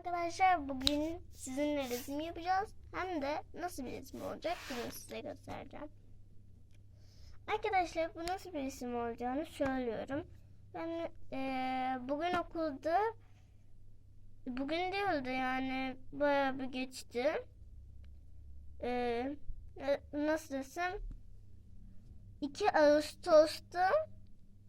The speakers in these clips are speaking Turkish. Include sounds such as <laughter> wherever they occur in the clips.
Arkadaşlar bugün sizinle resim yapacağız. Hem de nasıl bir resim olacak bunu size göstereceğim. Arkadaşlar bu nasıl bir resim olacağını söylüyorum. Ben eee, bugün okulda bugün değildi yani bayağı bir geçti. Eee, na- nasıl desem 2 Ağustos'ta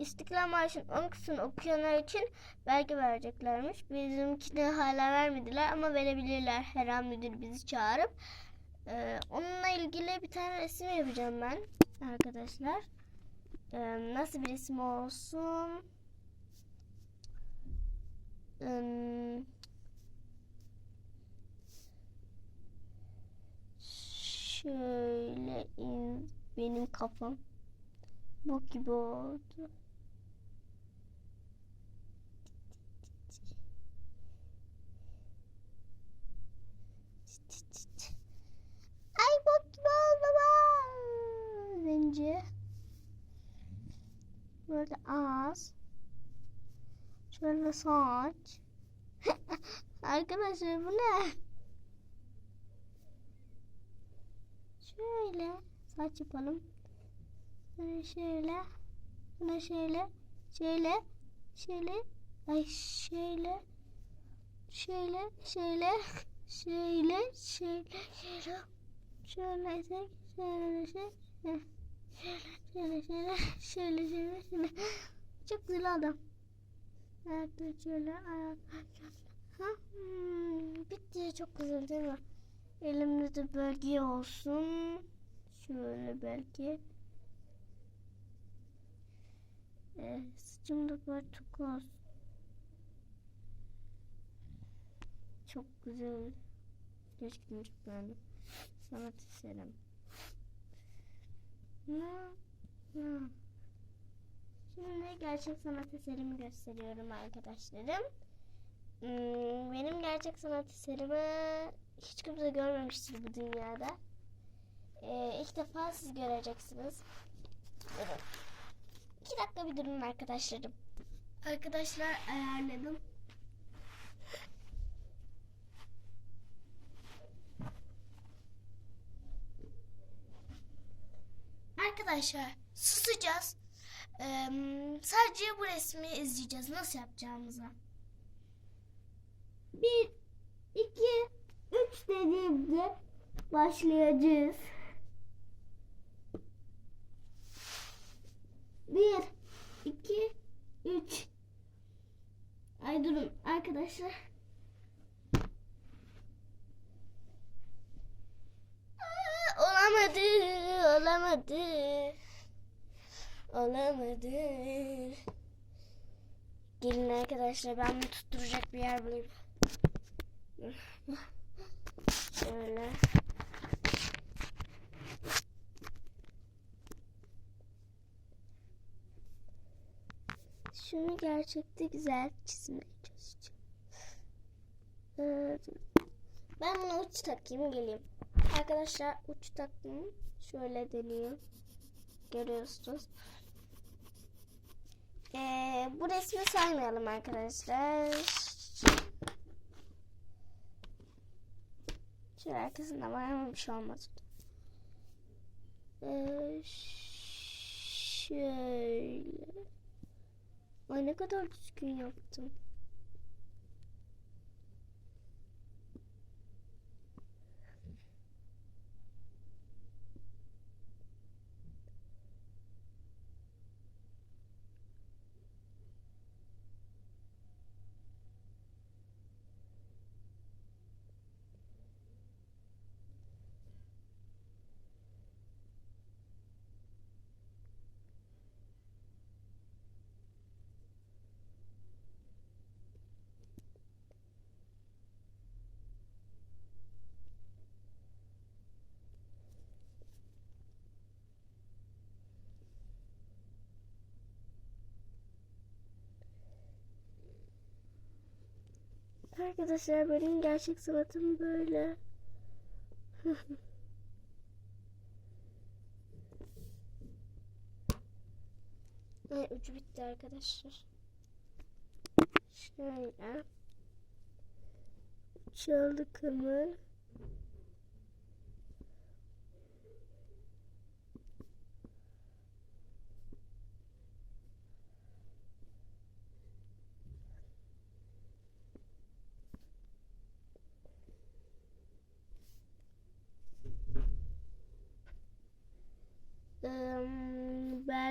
İstiklal Marşı'nın 10 kısmını okuyanlar için belge vereceklermiş. Bizimkini hala vermediler ama verebilirler her an müdür bizi çağırıp. Ee, onunla ilgili bir tane resim yapacağım ben arkadaşlar. Ee, nasıl bir resim olsun? Ee, şöyle in- benim kafam bu gibi oldu. Ay bok gibi oldu bu. Bence. Böyle ağız. Şöyle saç. <laughs> Arkadaşlar bu ne? Şöyle saç yapalım. Şöyle şöyle. Buna şöyle. Şöyle. Şöyle. Ay şöyle. Şöyle. Şöyle. Şöyle. Şöyle. Şöyle. Şöyle şey. Şöyle şey. Şöyle şöyle. Şöyle şöyle. Şöyle. Çok güzel oldu. Ayakları şöyle. Ayakları şöyle. Ha? Hmm, bitti. Çok güzel değil mi? Elimde de belge olsun. Şöyle belki. Ee, saçımda çok olsun. Çok güzel. Gerçekten çok beğendim. Sanat eserim. Ne? Şimdi gerçek sanat eserimi gösteriyorum arkadaşlarım. Hmm, Benim gerçek sanat eserimi hiç kimse görmemiştir bu dünyada. Ee, ilk defa siz göreceksiniz. Durun. İki dakika bir durun arkadaşlarım. Arkadaşlar ayarladım. Arkadaşlar susacağız. Ee, sadece bu resmi izleyeceğiz. Nasıl yapacağımızı. Bir, iki, üç dediğimde başlayacağız. Bir, iki, üç. Ay durun arkadaşlar. Aa, olamadı, olamadı. Olamadı. Gelin arkadaşlar ben bunu tutturacak bir yer bulayım. Şöyle. Şunu gerçekte güzel çizmeye çalışacağım. Ben bunu uç takayım geleyim. Arkadaşlar uç taktım. Şöyle deneyeyim. Görüyorsunuz. Ee, bu resmi saymayalım arkadaşlar. Şöyle arkasında var ama bir şey olmaz. Ee, şöyle. Ay ne kadar düzgün yaptım. Arkadaşlar benim gerçek sanatım böyle. <laughs> Ay ucu bitti arkadaşlar. Şöyle. Çaldık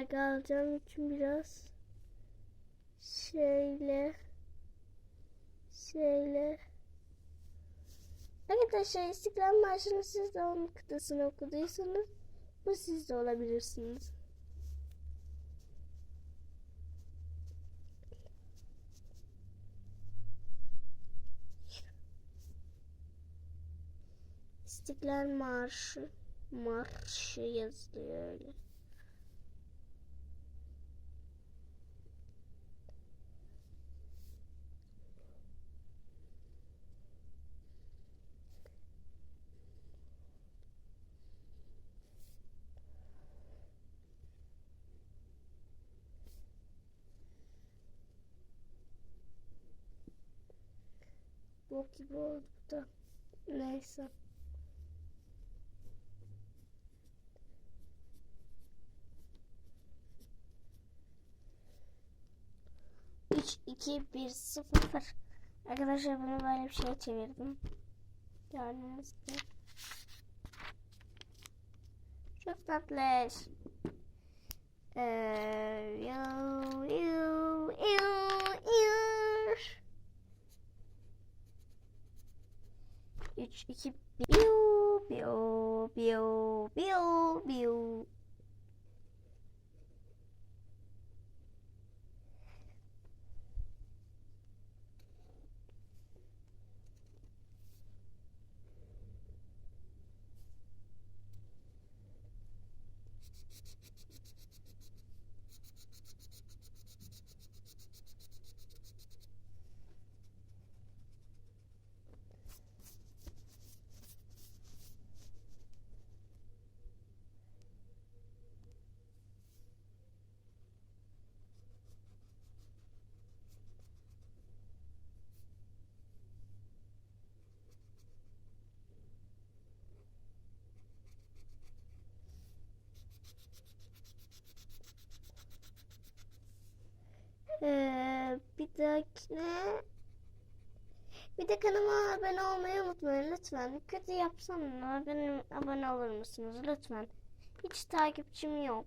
belge alacağım için biraz şeyle şeyle Arkadaşlar İstiklal Marşı'nı siz de onun kıtasını okuduysanız bu siz de olabilirsiniz. İstiklal Marşı Marşı yazılıyor öyle. Bok bu da. Neyse. Üç, iki, bir, sıfır. Arkadaşlar bunu böyle bir şey çevirdim. Gördüğünüz gibi. Çok tatlış. Ee, yo, yo, yo. 3, 2, 1. Biu, biu, biu, biu, biu. Ee, bir dahakine bir de kanalıma abone olmayı unutmayın lütfen. Kötü yapsam da benim abone olur musunuz lütfen? Hiç takipçim yok.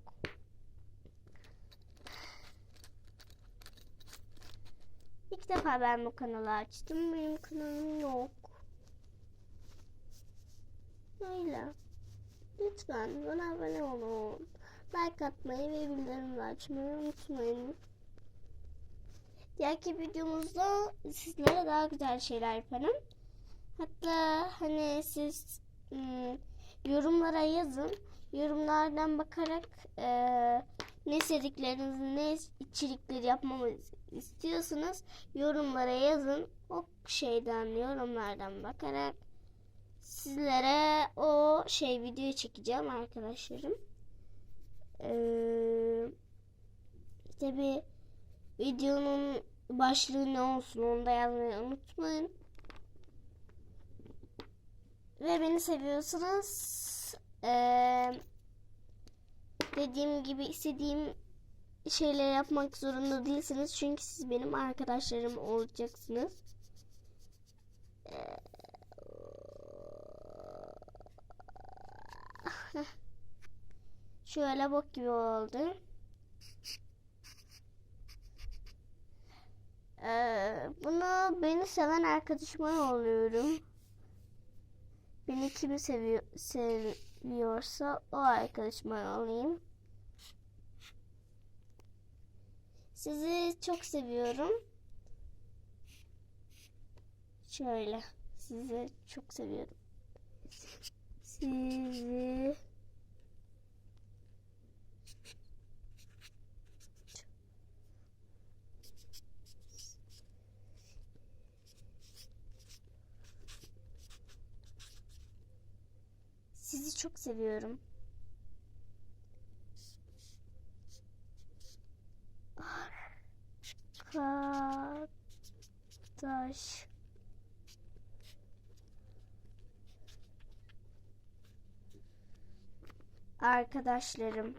İlk defa ben bu kanalı açtım. Benim kanalım yok. Öyle. Lütfen bana abone olun. Like atmayı ve bildirimleri açmayı unutmayın. Diğerki videomuzda sizlere daha güzel şeyler yaparım. Hatta hani siz ım, yorumlara yazın. Yorumlardan bakarak e, ne istediklerinizi, ne içerikleri yapmamı istiyorsanız yorumlara yazın. O şeyden yorumlardan bakarak sizlere o şey videoyu çekeceğim arkadaşlarım. Ee, tabii videonun başlığı ne olsun onu da yazmayı unutmayın. Ve beni seviyorsanız eee, dediğim gibi istediğim şeyler yapmak zorunda değilsiniz. Çünkü siz benim arkadaşlarım olacaksınız. Eee, Şöyle bok gibi oldu. Ee, bunu beni seven arkadaşıma yolluyorum. Beni kimi seviyor, seviyorsa o arkadaşıma yollayayım. Sizi çok seviyorum. Şöyle. Sizi çok seviyorum. Sizi çok seviyorum. Arkadaş. Arkadaşlarım.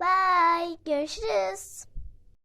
Bye. Görüşürüz.